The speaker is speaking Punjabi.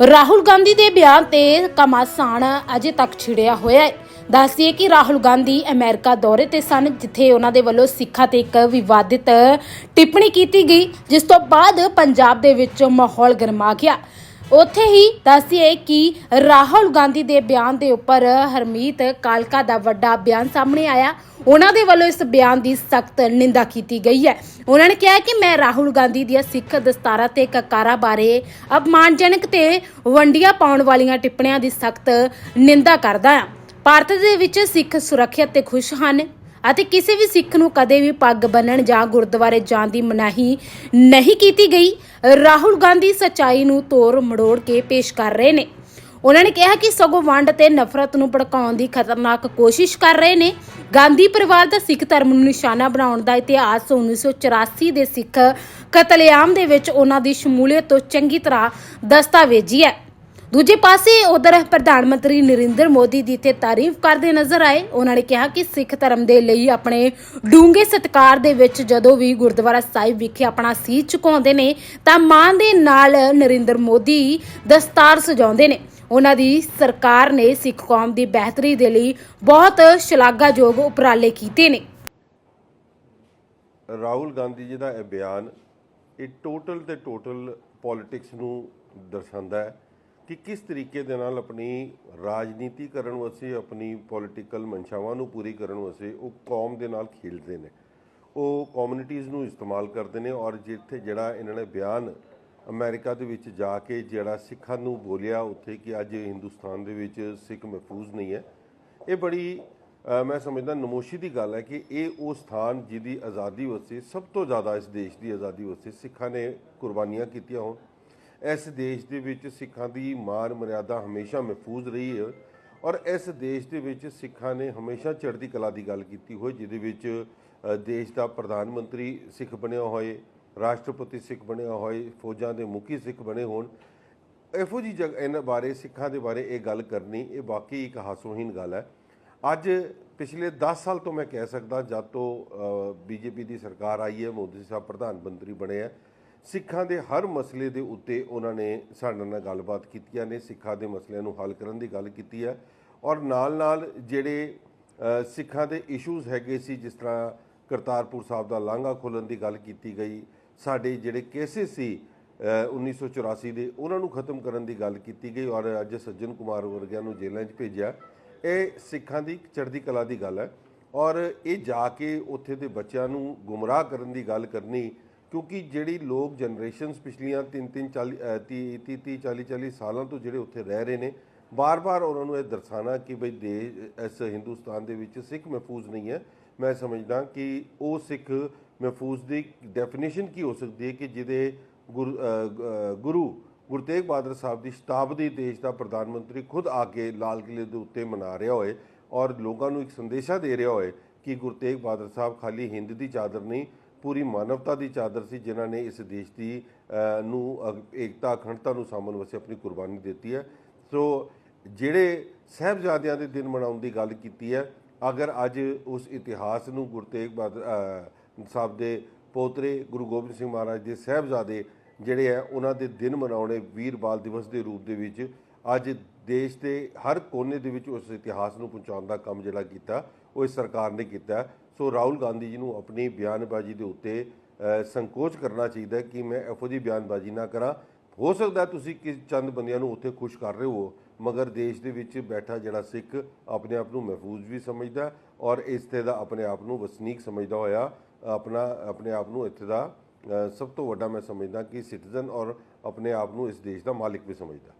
ਰਾਹੁਲ ਗਾਂਧੀ ਦੇ ਬਿਆਨ ਤੇ ਕਮਾਸਾਨ ਅਜੇ ਤੱਕ ਛਿੜਿਆ ਹੋਇਆ ਹੈ। ਦੱਸਦੀਏ ਕਿ ਰਾਹੁਲ ਗਾਂਧੀ ਅਮਰੀਕਾ ਦੌਰੇ ਤੇ ਸਨ, ਜਿੱਥੇ ਉਹਨਾਂ ਦੇ ਵੱਲੋਂ ਸਿੱਖਾਂ ਤੇ ਇੱਕ ਵਿਵਾਦਿਤ ਟਿੱਪਣੀ ਕੀਤੀ ਗਈ, ਜਿਸ ਤੋਂ ਬਾਅਦ ਪੰਜਾਬ ਦੇ ਵਿੱਚ ਮਾਹੌਲ ਗਰਮਾ ਗਿਆ। ਉੱਥੇ ਹੀ ਦੱਸਦੀਏ ਕਿ ਰਾਹੁਲ ਗਾਂਧੀ ਦੇ ਬਿਆਨ ਦੇ ਉੱਪਰ ਹਰਮੀਤ ਕਾਲਕਾ ਦਾ ਵੱਡਾ ਬਿਆਨ ਸਾਹਮਣੇ ਆਇਆ। ਉਹਨਾਂ ਦੇ ਵੱਲੋਂ ਇਸ ਬਿਆਨ ਦੀ ਸਖਤ ਨਿੰਦਾ ਕੀਤੀ ਗਈ ਹੈ। ਉਹਨਾਂ ਨੇ ਕਿਹਾ ਕਿ ਮੈਂ ਰਾਹੁਲ ਗਾਂਧੀ ਦੀਆਂ ਸਿੱਖ ਦਸਤਾਰਾਂ ਤੇ ਕਕਾਰਾਂ ਬਾਰੇ ਅਪਮਾਨਜਨਕ ਤੇ ਵੰਡੀਆਂ ਪਾਉਣ ਵਾਲੀਆਂ ਟਿੱਪਣੀਆਂ ਦੀ ਸਖਤ ਨਿੰਦਾ ਕਰਦਾ ਹਾਂ। ਭਾਰਤ ਦੇ ਵਿੱਚ ਸਿੱਖ ਸੁਰੱਖਿਅਤ ਤੇ ਖੁਸ਼ ਹਨ। ਅਤੇ ਕਿਸੇ ਵੀ ਸਿੱਖ ਨੂੰ ਕਦੇ ਵੀ ਪੱਗ ਬੰਨਣ ਜਾਂ ਗੁਰਦੁਆਰੇ ਜਾਣ ਦੀ ਮਨਾਹੀ ਨਹੀਂ ਕੀਤੀ ਗਈ। ਰਾਹੁਲ ਗਾਂਧੀ ਸਚਾਈ ਨੂੰ ਤੋੜ ਮੜੋੜ ਕੇ ਪੇਸ਼ ਕਰ ਰਹੇ ਨੇ। ਉਹਨਾਂ ਨੇ ਕਿਹਾ ਕਿ ਸਗੋਂ ਵੰਡ ਤੇ ਨਫ਼ਰਤ ਨੂੰ ਭੜਕਾਉਣ ਦੀ ਖਤਰਨਾਕ ਕੋਸ਼ਿਸ਼ ਕਰ ਰਹੇ ਨੇ। ਗਾਂਧੀ ਪਰਿਵਾਰ ਦਾ ਸਿੱਖ ਧਰਮ ਨੂੰ ਨਿਸ਼ਾਨਾ ਬਣਾਉਣ ਦਾ ਇਤਿਹਾਸ 1984 ਦੇ ਸਿੱਖ ਕਤਲੇਆਮ ਦੇ ਵਿੱਚ ਉਹਨਾਂ ਦੀ ਸ਼ਮੂਲੀਅਤ ਤੋਂ ਚੰਗੀ ਤਰ੍ਹਾਂ ਦਸਤਾਵੇਜ਼ੀ ਹੈ। ਦੂਜੇ ਪਾਸੇ ਉਧਰ ਪ੍ਰਧਾਨ ਮੰਤਰੀ ਨਰਿੰਦਰ ਮੋਦੀ ਦੀ ਤੇ ਤਾਰੀਫ ਕਰਦੇ ਨਜ਼ਰ ਆਏ। ਉਹਨਾਂ ਨੇ ਕਿਹਾ ਕਿ ਸਿੱਖ ਧਰਮ ਦੇ ਲਈ ਆਪਣੇ ਡੂੰਘੇ ਸਤਕਾਰ ਦੇ ਵਿੱਚ ਜਦੋਂ ਵੀ ਗੁਰਦੁਆਰਾ ਸਾਹਿਬ ਵਿਖੇ ਆਪਣਾ ਸੀਸ ਝੁਕਾਉਂਦੇ ਨੇ, ਤਾਂ ਮਾਂ ਦੇ ਨਾਲ ਨਰਿੰਦਰ ਮੋਦੀ ਦਸਤਾਰ ਸਜਾਉਂਦੇ ਨੇ। ਉਹਨਾਂ ਦੀ ਸਰਕਾਰ ਨੇ ਸਿੱਖ ਕੌਮ ਦੀ ਬਿਹਤਰੀ ਦੇ ਲਈ ਬਹੁਤ ਸ਼ਲਾਘਾਯੋਗ ਉਪਰਾਲੇ ਕੀਤੇ ਨੇ। ਰਾਹੁਲ ਗਾਂਧੀ ਜੀ ਦਾ ਇਹ ਬਿਆਨ ਇਹ ਟੋਟਲ ਤੇ ਟੋਟਲ ਪੋਲਿਟਿਕਸ ਨੂੰ ਦਰਸਾਉਂਦਾ ਹੈ। ਕਿ ਕਿਸ ਤਰੀਕੇ ਦੇ ਨਾਲ ਆਪਣੀ ਰਾਜਨੀਤੀ ਕਰਨ ਵਾਸਤੇ, ਆਪਣੀ ਪੋਲਿਟੀਕਲ ਮਨਸ਼ਾਵਾਂ ਨੂੰ ਪੂਰੀ ਕਰਨ ਵਾਸਤੇ ਉਹ ਕੌਮ ਦੇ ਨਾਲ ਖੇਡਦੇ ਨੇ। ਉਹ ਕਮਿਊਨਿਟੀਆਂ ਨੂੰ ਇਸਤੇਮਾਲ ਕਰਦੇ ਨੇ ਔਰ ਜਿੱਥੇ ਜਿਹੜਾ ਇਹਨਾਂ ਨੇ ਬਿਆਨ ਅਮਰੀਕਾ ਦੇ ਵਿੱਚ ਜਾ ਕੇ ਜਿਹੜਾ ਸਿੱਖਾਂ ਨੂੰ ਬੋਲਿਆ, ਉੱਥੇ ਕਿ ਅੱਜ ਹਿੰਦੁਸਤਾਨ ਦੇ ਵਿੱਚ ਸਿੱਖ ਮਹਿਫੂਜ਼ ਨਹੀਂ ਹੈ। ਇਹ ਬੜੀ ਮੈਂ ਸਮਝਦਾ ਨਮੋਸ਼ੀ ਦੀ ਗੱਲ ਹੈ ਕਿ ਇਹ ਉਹ ਸਥਾਨ ਜਿਹਦੀ ਆਜ਼ਾਦੀ ਵਾਸਤੇ ਸਭ ਤੋਂ ਜ਼ਿਆਦਾ ਇਸ ਦੇਸ਼ ਦੀ ਆਜ਼ਾਦੀ ਵਾਸਤੇ ਸਿੱਖਾਂ ਨੇ ਕੁਰਬਾਨੀਆਂ ਕੀਤੀਆਂ ਹੋਣ। ਇਸ ਦੇਸ਼ ਦੇ ਵਿੱਚ ਸਿੱਖਾਂ ਦੀ ਮਾਨ ਮਰਿਆਦਾ ਹਮੇਸ਼ਾ ਮਹਿਫੂਜ਼ ਰਹੀ ਹੈ ਔਰ ਇਸ ਦੇਸ਼ ਦੇ ਵਿੱਚ ਸਿੱਖਾਂ ਨੇ ਹਮੇਸ਼ਾ ਚੜ੍ਹਦੀ ਕਲਾ ਦੀ ਗੱਲ ਕੀਤੀ ਹੋਈ, ਜਿਹਦੇ ਵਿੱਚ ਦੇਸ਼ ਦਾ ਪ੍ਰਧਾਨ ਮੰਤਰੀ ਸਿੱਖ ਬਣਿਆ ਹੋਏ, ਰਾਸ਼ਟਰਪਤੀ ਸਿੱਖ ਬਣਿਆ ਹੋਏ, ਫੌਜਾਂ ਦੇ ਮੁਖੀ ਸਿੱਖ ਬਣੇ ਹੋਣ। ਇਹੋ ਜੀ ਜਗ, ਇਹਨਾਂ ਬਾਰੇ, ਸਿੱਖਾਂ ਦੇ ਬਾਰੇ ਇਹ ਗੱਲ ਕਰਨੀ, ਇਹ ਵਾਕਈ ਇੱਕ ਹਾਸੋਹੀਨ ਗੱਲ ਹੈ। ਅੱਜ ਪਿਛਲੇ 10 ਸਾਲ ਤੋਂ ਮੈਂ ਕਹਿ ਸਕਦਾ, ਜਦ ਤੋਂ ਬੀਜੇਪੀ ਦੀ ਸਰਕਾਰ ਆਈ ਹੈ, ਮੋਦੀ ਸਾਹਿਬ ਪ੍ਰਧਾਨ ਮੰਤਰੀ ਬਣੇ ਆ ਸਿੱਖਾਂ ਦੇ ਹਰ ਮਸਲੇ ਦੇ ਉੱਤੇ ਉਹਨਾਂ ਨੇ ਸਾਡੇ ਨਾਲ ਗੱਲਬਾਤ ਕੀਤੀਆਂ ਨੇ ਸਿੱਖਾਂ ਦੇ ਮਸਲਿਆਂ ਨੂੰ ਹੱਲ ਕਰਨ ਦੀ ਗੱਲ ਕੀਤੀ ਹੈ ਔਰ ਨਾਲ-ਨਾਲ ਜਿਹੜੇ ਸਿੱਖਾਂ ਦੇ ਇਸ਼ੂਜ਼ ਹੈਗੇ ਸੀ ਜਿਸ ਤਰ੍ਹਾਂ ਕਰਤਾਰਪੁਰ ਸਾਹਿਬ ਦਾ ਲਾਂਘਾ ਖੋਲਣ ਦੀ ਗੱਲ ਕੀਤੀ ਗਈ ਸਾਡੇ ਜਿਹੜੇ ਕੇਸਿਸ ਸੀ ਅ, 1984 ਦੇ ਉਹਨਾਂ ਨੂੰ ਖਤਮ ਕਰਨ ਦੀ ਗੱਲ ਕੀਤੀ ਗਈ ਔਰ ਅੱਜ ਸੱਜਣ ਕੁਮਾਰ ਵਰਗਿਆਂ ਨੂੰ ਜੇਲ੍ਹਾਂ 'ਚ ਭੇਜਿਆ। ਇਹ ਸਿੱਖਾਂ ਦੀ ਚੜ੍ਹਦੀ ਕਲਾ ਦੀ ਗੱਲ ਹੈ ਔਰ ਇਹ ਜਾ ਕੇ ਉੱਥੇ ਦੇ ਬੱਚਿਆਂ ਨੂੰ ਗੁੰਮਰਾਹ ਕਰਨ ਦੀ ਗੱਲ ਕਰਨੀ ਕਿਉਂਕਿ ਜਿਹੜੀ ਲੋਕ ਜਨਰੇਸ਼ਨਸ ਪਿਛਲੀਆਂ 3 3 40 30 30 40 40 ਸਾਲਾਂ ਤੋਂ ਜਿਹੜੇ ਉੱਥੇ ਰਹਿ ਰਹੇ ਨੇ ਬਾਰ-ਬਾਰ ਉਹਨਾਂ ਨੂੰ ਇਹ ਦਰਸਾਣਾ ਕਿ ਬਈ ਦੇਸ਼ ਇਸ ਹਿੰਦੁਸਤਾਨ ਦੇ ਵਿੱਚ ਸਿੱਖ ਮਹਿਫੂਜ਼ ਨਹੀਂ ਹੈ। ਮੈਂ ਸਮਝਦਾ ਕਿ ਉਹ ਸਿੱਖ ਮਹਿਫੂਜ਼ ਦੀ ਡੈਫੀਨੇਸ਼ਨ ਕੀ ਹੋ ਸਕਦੀ ਹੈ ਕਿ ਜਿਹਦੇ ਗੁਰੂ ਗੁਰੂ ਗੁਰੂ ਤੇਗ ਬਹਾਦਰ ਸਾਹਿਬ ਦੀ ਸ਼ਤਾਬਦੀ ਦੇਸ਼ ਦਾ ਪ੍ਰਧਾਨ ਮੰਤਰੀ ਖੁਦ ਆ ਕੇ ਲਾਲ ਕਿਲੇ ਦੇ ਉੱਤੇ ਮਨਾ ਰਿਹਾ ਹੋਏ ਔਰ ਲੋਕਾਂ ਨੂੰ ਇੱਕ ਸੰਦੇਸ਼ਾ ਦੇ ਰਿਹਾ ਹੋਏ ਕਿ ਗੁਰੂ ਤੇਗ ਬਹਾਦਰ ਸਾਹਿਬ ਖਾਲੀ ਹਿੰਦ ਦੀ ਚਾਦਰ ਨਹੀਂ ਪੂਰੀ ਮਾਨਵਤਾ ਦੀ ਚਾਦਰ ਸੀ ਜਿਨ੍ਹਾਂ ਨੇ ਇਸ ਦੇਸ਼ ਦੀ ਨੂੰ ਅ, ਏਕਤਾ ਅਖੰਡਤਾ ਨੂੰ ਸਾਂਭਣ ਵਾਸਤੇ ਆਪਣੀ ਕੁਰਬਾਨੀ ਦਿੱਤੀ ਹੈ। ਸੋ ਜਿਹੜੇ ਸਹਿਬਜ਼ਾਦਿਆਂ ਦੇ ਦਿਨ ਮਨਾਉਣ ਦੀ ਗੱਲ ਕੀਤੀ ਹੈ ਅਗਰ ਅੱਜ ਉਸ ਇਤਿਹਾਸ ਨੂੰ ਗੁਰੂ ਤੇਗ ਬਹਾਦਰ ਸਾਹਿਬ ਦੇ ਪੋਤਰੇ ਗੁਰੂ ਗੋਬਿੰਦ ਸਿੰਘ ਮਹਾਰਾਜ ਦੇ ਸਹਿਬਜ਼ਾਦੇ ਜਿਹੜੇ ਆ ਉਹਨਾਂ ਦੇ ਦਿਨ ਮਨਾਉਣੇ ਵੀਰ ਬਾਲ ਦਿਵਸ ਦੇ ਰੂਪ ਦੇ ਵਿੱਚ ਅੱਜ ਦੇਸ਼ ਦੇ ਹਰ ਕੋਨੇ ਦੇ ਵਿੱਚ ਉਸ ਇਤਿਹਾਸ ਨੂੰ ਪਹੁੰਚਾਉਣ ਦਾ ਕੰਮ ਜਿਹੜਾ ਕੀਤਾ ਉਹ ਇਸ ਸਰਕਾਰ ਨੇ ਕੀਤਾ। ਸੋ ਰਾਹੁਲ ਗਾਂਧੀ ਜੀ ਨੂੰ ਆਪਣੀ ਬਿਆਨਬਾਜ਼ੀ ਦੇ ਉੱਤੇ ਸੰਕੋਚ ਕਰਨਾ ਚਾਹੀਦਾ ਕਿ ਮੈਂ ਇਹੋ ਜਿਹੀ ਬਿਆਨਬਾਜ਼ੀ ਨਾ ਕਰਾਂ। ਹੋ ਸਕਦਾ ਤੁਸੀਂ ਕਿ ਚੰਦ ਬੰਦਿਆਂ ਨੂੰ ਉੱਥੇ ਖੁਸ਼ ਕਰ ਰਹੇ ਹੋ, ਮਗਰ ਦੇਸ਼ ਦੇ ਵਿੱਚ ਬੈਠਾ ਜਿਹੜਾ ਸਿੱਖ ਆਪਣੇ ਆਪ ਨੂੰ ਮਹਿਫੂਜ਼ ਵੀ ਸਮਝਦਾ ਹੈ ਔਰ ਇੱਥੇ ਦਾ ਆਪਣੇ ਆਪ ਨੂੰ ਵਸਨੀਕ ਸਮਝਦਾ ਹੋਇਆ, ਆਪਣਾ, ਆਪਣੇ ਆਪ ਨੂੰ ਇੱਥੇ ਦਾ ਸਭ ਤੋਂ ਵੱਡਾ ਮੈਂ ਸਮਝਦਾ ਕਿ ਸਿਟੀਜ਼ਨ ਔਰ ਆਪਣੇ ਆਪ ਨੂੰ ਇਸ ਦੇਸ਼ ਦਾ ਮਾਲਿਕ ਵੀ ਸਮਝਦਾ।